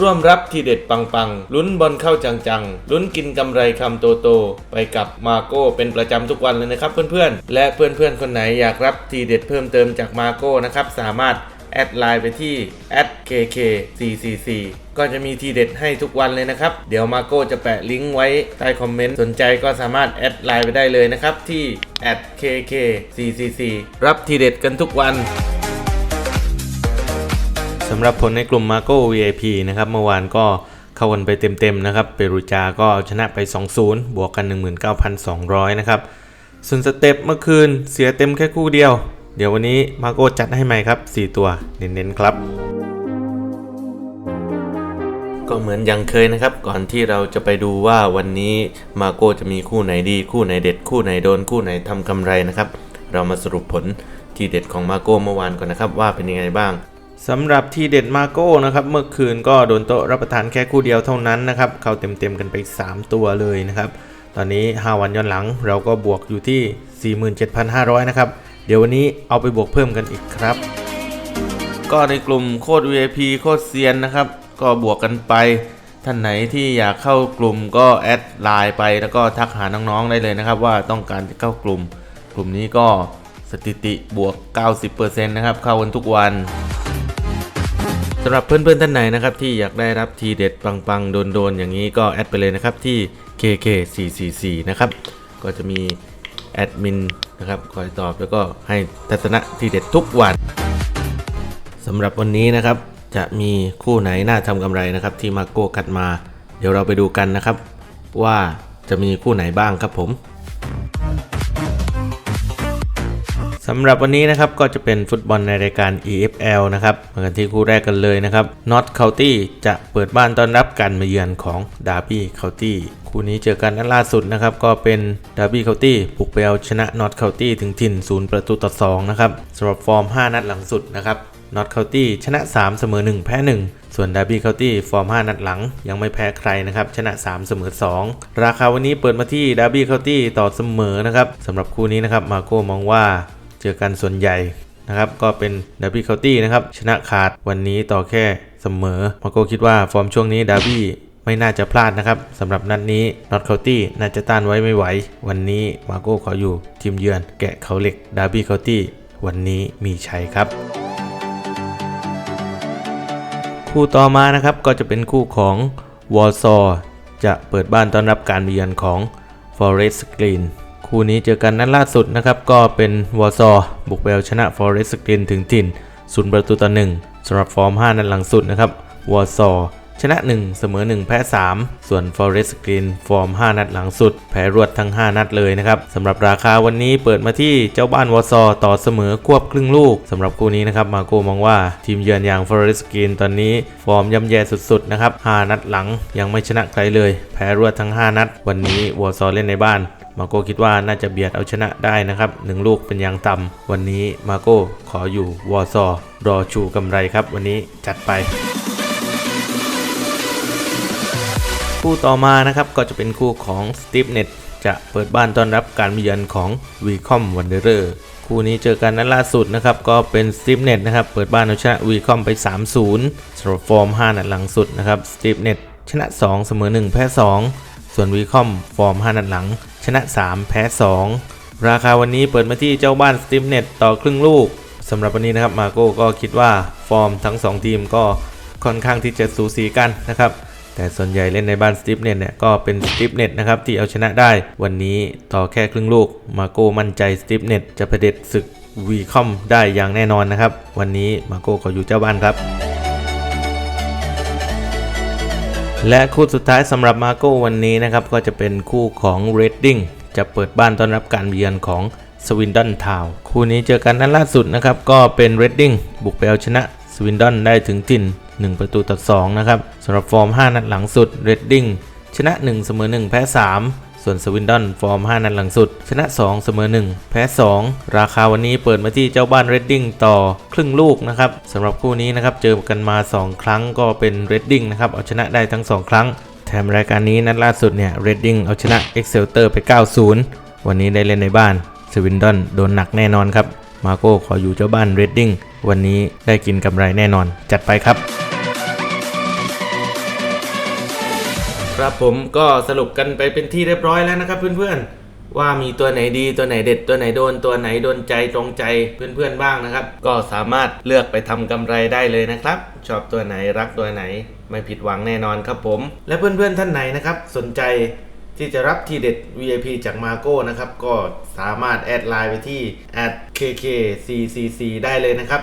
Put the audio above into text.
ร่วมรับทีเด็ดปังๆ ลุ้นบอลเข้าจังๆ ลุ้นกินกำไรคำโตๆไปกับมาโก้เป็นประจำทุกวันเลยนะครับเพื่อนๆ และเพื่อนๆ คนไหนอยากรับทีเด็ดเพิ่มเติมจากมาโก้นะครับสามารถแอดไลน์ไปที่ @kk444 ก็จะมีทีเด็ดให้ทุกวันเลยนะครับ เดี๋ยวมาโก้จะแปะลิงก์ไว้ใต้คอมเมนต์ สนใจก็สามารถแอดไลน์ไปได้เลยนะครับที่ @kk444 รับทีเด็ดกันทุกวัน สำหรับผลในกลุ่ม Marco VIP นะครับเมื่อวานก็เข้ากันไปเต็มๆนะครับเปรูจาก็เอาชนะไป 2-0 บวกกัน 19,200 นะครับ ส่วนสเต็ปเมื่อคืนเสียเต็มแค่คู่เดียว เดี๋ยววันนี้มาโก้จัดให้ใหม่ครับ 4 ตัวเน้นๆครับ ก็เหมือนยังเคยนะครับ ก่อนที่เราจะไปดูว่าวันนี้มาโก้จะมีคู่ไหนดี คู่ไหนเด็ด คู่ไหนโดน คู่ไหนทำกำไรนะครับ เรามาสรุปผลที่เด็ดของมาโก้เมื่อวานก่อนนะครับว่าเป็นยังไงบ้าง สำหรับทีเด็ดมาโก้นะครับเมื่อคืนก็โดนโต๊ะรับประทานแค่คู่เดียวเท่านั้นนะครับเข้าเต็มๆกันไป 3 ตัวเลยนะครับ ตอนนี้ 5 วันย้อนหลังเราก็บวกอยู่ที่ 47,500 นะครับ เดี๋ยววันนี้เอาไปบวกเพิ่มกันอีกครับ ก็ในกลุ่มโคตร VIP โคตรเซียนนะครับ ก็บวกกันไป ท่านไหนที่อยากเข้ากลุ่มก็แอดไลน์ไปแล้วก็ทักหาน้องๆได้เลยนะครับ ว่าต้องการจะเข้ากลุ่ม กลุ่มนี้ก็สถิติบวก 90%นะครับเข้ากันทุกวันำหรับเพื่อนๆท่านไหนนะครับที่อยากได้รับทีเด็ดปังๆโดนๆอย่างนี้ก็แอดไปเลยนะครับที่ KK444 นะครับก็จะมีแอดมินนะครับคอยตอบแล้วก็ให้ทัศนะทีเด็ดทุกวันสำหรับวันนี้นะครับจะมีคู่ไหนน่าทำกำไรนะครับที่มาโก้คัดมา เดี๋ยวเราไปดูกันนะครับ ว่าจะมีคู่ไหนบ้างครับผม สำหรับวันนี้นะครับก็จะเป็นฟุตบอลในรายการ EFL นะครับมากันที่คู่แรกกันเลยนะครับ North County จะเปิดบ้านต้อนรับการมาเยือนของ Derby County คู่นี้เจอกันนัดล่าสุดนะครับก็เป็น Derby County บุกไปเอาชนะ North County ถึงถิ่น 0 ประตูต่อ2นะครับสำหรับฟอร์ม 5 นัดหลังสุดนะครับ North County ชนะ 3 เสมอ 1 แพ้ 1 ส่วน Derby County ฟอร์ม 5 นัดหลัง ยังไม่แพ้ใครนะครับ ชนะ 3 เสมอ 2 ราคาวันนี้เปิดมาที่ Derby County ต่อเสมอนะครับสำหรับคู่นี้นะครับมาโก้มองว่า จอกันส่วนใหญ่นะครับ ก็เป็นดาร์บี้เคาน์ตี้นะครับ ชนะขาดวันนี้ต่อแค่เสมอมาโก้คิดว่าฟอร์มช่วงนี้ดาร์บี้ไม่น่าจะพลาดนะครับสำหรับนัดนี้นอตเคาน์ตี้น่าจะต้านไว้ไม่ไหว วันนี้มาโก้ขออยู่ทีมเยือน แกะเขาเหล็กดาร์บี้เคาน์ตี้วันนี้มีชัยครับคู่ต่อมานะครับก็จะเป็นคู่ของวอร์ซอจะเปิดบ้านต้อนรับการเยือนของ Forest Green คู่นี้เจอกันนัดล่าสุดนะครับ ก็เป็นวอร์ซอบุกเอาชนะ Forest Green ถึงถิ่นศูนย์ประตูต่อหนึ่งสำหรับฟอร์ม 5 นัดหลังสุดนะครับวอร์ซอชนะ 1 เสมอ 1 แพ้ 3 ส่วน Forest Green ฟอร์ม 5 นัดหลังสุด แพ้รวดทั้ง 5 นัดเลยนะครับสำหรับราคาวันนี้เปิดมาที่เจ้าบ้านวอร์ซอต่อเสมอควบครึ่งลูกสำหรับคู่นี้นะครับมาโกมองว่าทีมเยือนอย่าง Forest Green ตอนนี้ ฟอร์มย่ำแย่สุดๆนะครับ 5 นัดหลังยังไม่ชนะใครเลย แพ้รวดทั้ง 5 นัด วันนี้วอร์ซอเล่นในบ้าน มาโก้คิดว่าน่าจะเบียดเอาชนะได้นะครับหนึ่งลูกเป็นยางต่ำวันนี้มาโก้ขออยู่วอซอรอชูกำไรครับ วันนี้จัดไปคู่ต่อมานะครับก็จะเป็นคู่ของ s t e v e n e t จะเปิดบ้านต้อนรับการมาเยือนของ v c o m Wanderer คู่นี้เจอกันนัดล่าสุดนะครับก็เป็น s t e v e n e t นะครับเปิดบ้านเอาชนะ v c o m ไป 3-0สำหรับฟอร์ม 5 นัดหลังสุดนะครับ s t e v e n e t ชนะ 2 เสมอ 1 แพ้ 2 ส่วน v c o m ฟอร์ม 5 นัดหลัง ชนะ 3 แพ้ 2 ราคาวันนี้เปิดมาที่เจ้าบ้าน s t e v e n e t ต่อครึ่งลูกสำหรับวันนี้นะครับมาโก้ก็คิดว่าฟอร์มทั้ง 2 ทีมก็ค่อนข้างที่จะสูสีกันนะครับแต่ส่วนใหญ่เล่นในบ้านสติปเน็ตเนี่ยก็เป็นสติปเน็ตนะครับที่เอาชนะได้วันนี้ต่อแค่ครึ่งลูก มาโก้มั่นใจสติปเน็ตจะเผด็จศึกวีคอมได้อย่างแน่นอนนะครับ วันนี้มาโก้ขออยู่เจ้าบ้านครับ และคู่สุดท้ายสำหรับมาโก้วันนี้นะครับ ก็จะเป็นคู่ของ r e d d i n g จะเปิดบ้านต้อนรับการเยือนของสวินดันทาวคู่นี้เจอกันนัดล่าสุดนะครับ ก็เป็น r e d d i n g บุกไปเอาชนะสวินดอนได้ถึงถิ่น 1 ประตูต่อ2นะครับสำหรับฟอร์ม 5 นัดหลังสุดเรดดิ้งชนะ 1 เสมอ 1 แพ้ 3 ส่วนสวินดอนฟอร์ม 5 นัดหลังสุด ชนะ 2 เสมอ 1 แพ้ 2 ราคาวันนี้เปิดมาที่เจ้าบ้านเรดดิ้งต่อครึ่งลูกนะครับสำหรับคู่นี้นะครับเจอกันมา 2 ครั้งก็เป็นเรดดิ้งนะครับเอาชนะได้ทั้ง 2 ครั้ง แถมรายการนี้นัดล่าสุดเนี่ยเรดดิ้งเอาชนะเอ็กเซลเตอร์ไป 9-0 วันนี้ได้เล่นในบ้านสวินดอนโดนหนักแน่นอนครับมาโก้ขออยู่เจ้าบ้านเรดดิ้งวันนี้ได้กินกำไรแน่นอน จัดไปครับ ครับผมก็สรุปกันไปเป็นที่เรียบร้อยแล้วนะครับ เพื่อนๆ ว่ามีตัวไหนดีตัวไหนเด็ดตัวไหนโดนตัวไหนโดนใจตรงใจเพื่อนๆบ้างนะครับ ก็สามารถเลือกไปทำกำไรได้เลยนะครับ ชอบตัวไหนรักตัวไหน ไม่ผิดหวังแน่นอนครับผม และเพื่อนๆท่านไหนนะครับสนใจที่จะรับทีเด็ด VIP จากมาโก้นะครับ ก็สามารถแอดไลน์ไปที่ @kkccc ได้เลยนะครับ